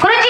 これ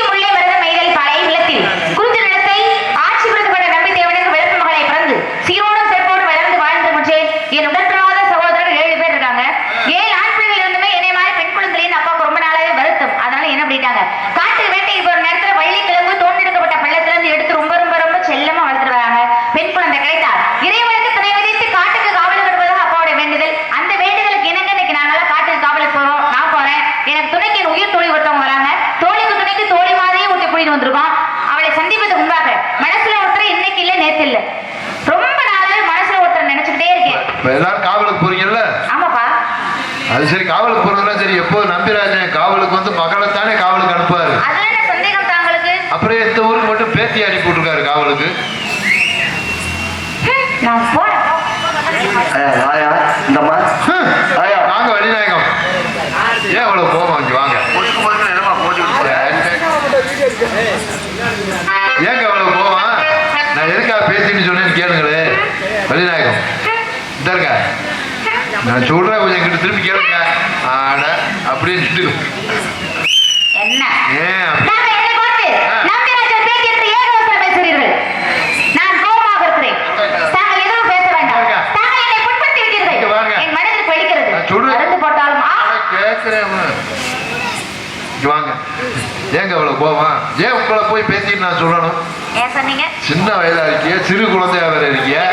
எல்லாரும் காவலுக்கு போறீங்கல்ல? அது சரி காவலுக்கு போறதுலாம் சரி எப்போ நம்பிராஜன் காவலுக்கு வந்து மகளை தானே காவலுக்கு அனுப்புவாரு? அப்புறம் எந்த ஊருக்கு மட்டும் பேத்தி அனுப்பி விட்டுருக்காரு காவலுக்கு? நான் சொல்றேன் கொஞ்சம் கிட்ட திருப்பி கேளுங்க. ஆட அப்படின்னு என்ன? வாங்க. ஏங்க அவ்வளவு கோவமா ஏன் உங்களை போய் பேசிட்டு நான் சொல்லணும்? சின்ன வயதா இருக்கிய சிறு குழந்தையா வேற இருக்கியா.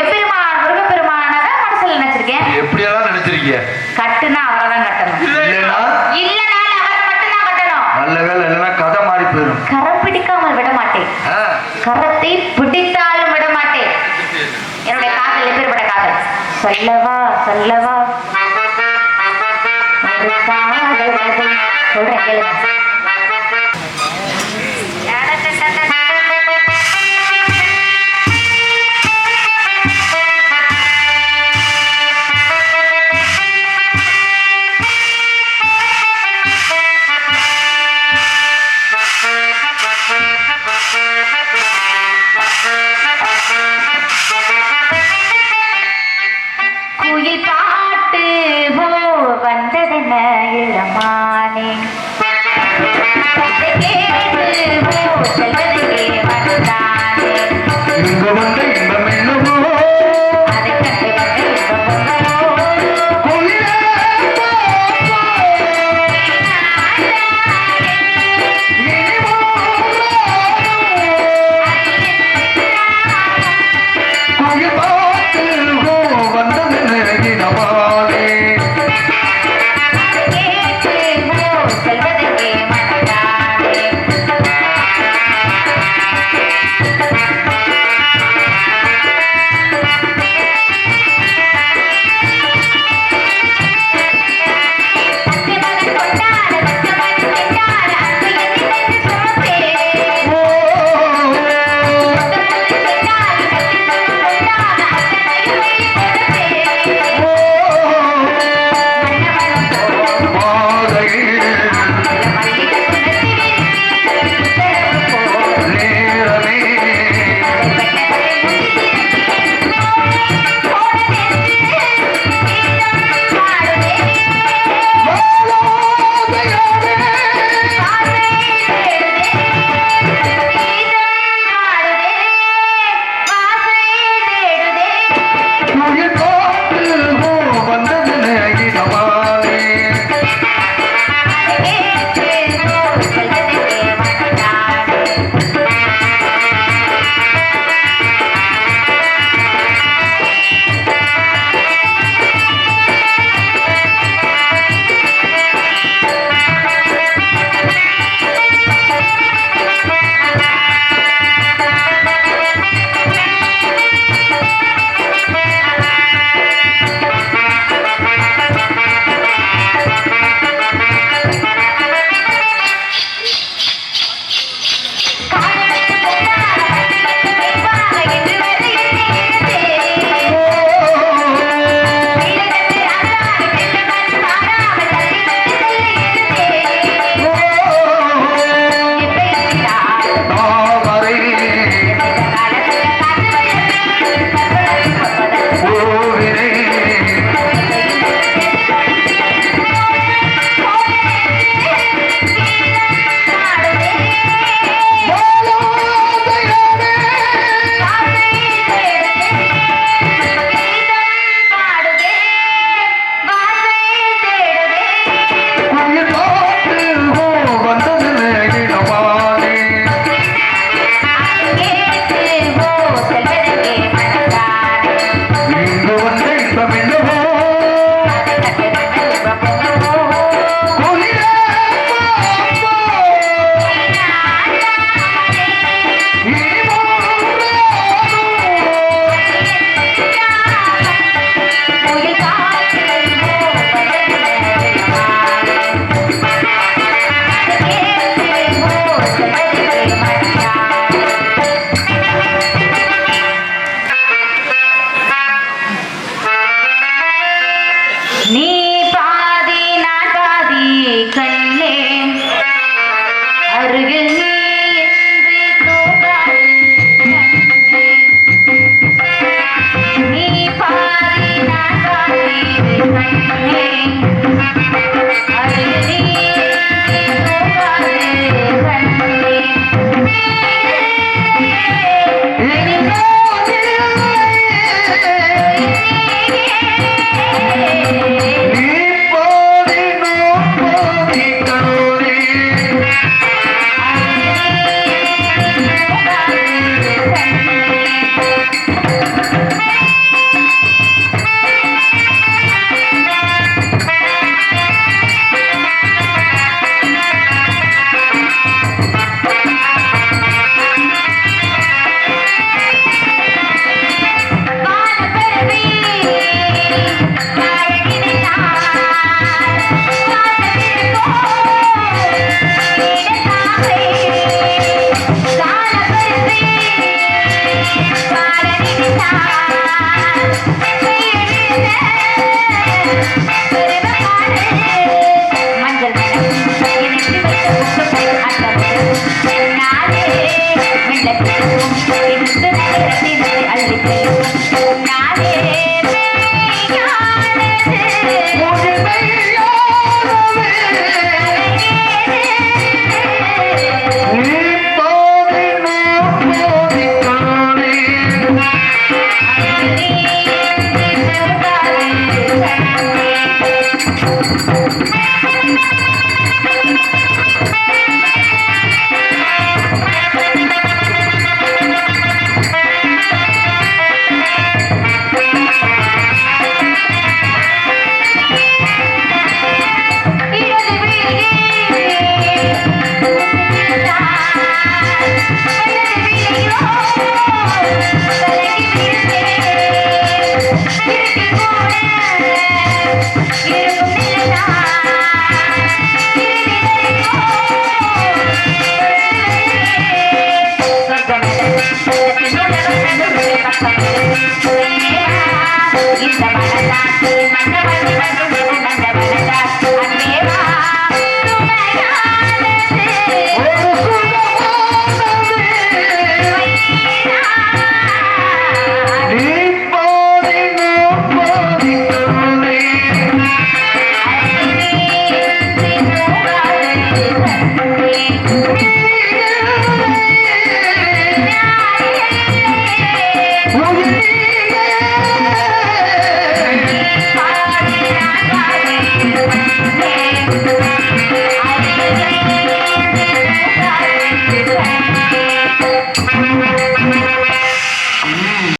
எப்பெருமான் முருகப்பெருமான தான் மனசுல நினைச்சிருக்கேன். எப்படியெல்லாம் நினைச்சிருக்கீங்க கட்டுனா அவரை கட்டணும். பிடிக்காமல் விட மாட்டேன். கரத்தை பிடித்தாலும் விட மாட்டேன். என்னுடைய காதல் எப்பேற்பட்ட சொல்லவா சொல்லவா. আমাকে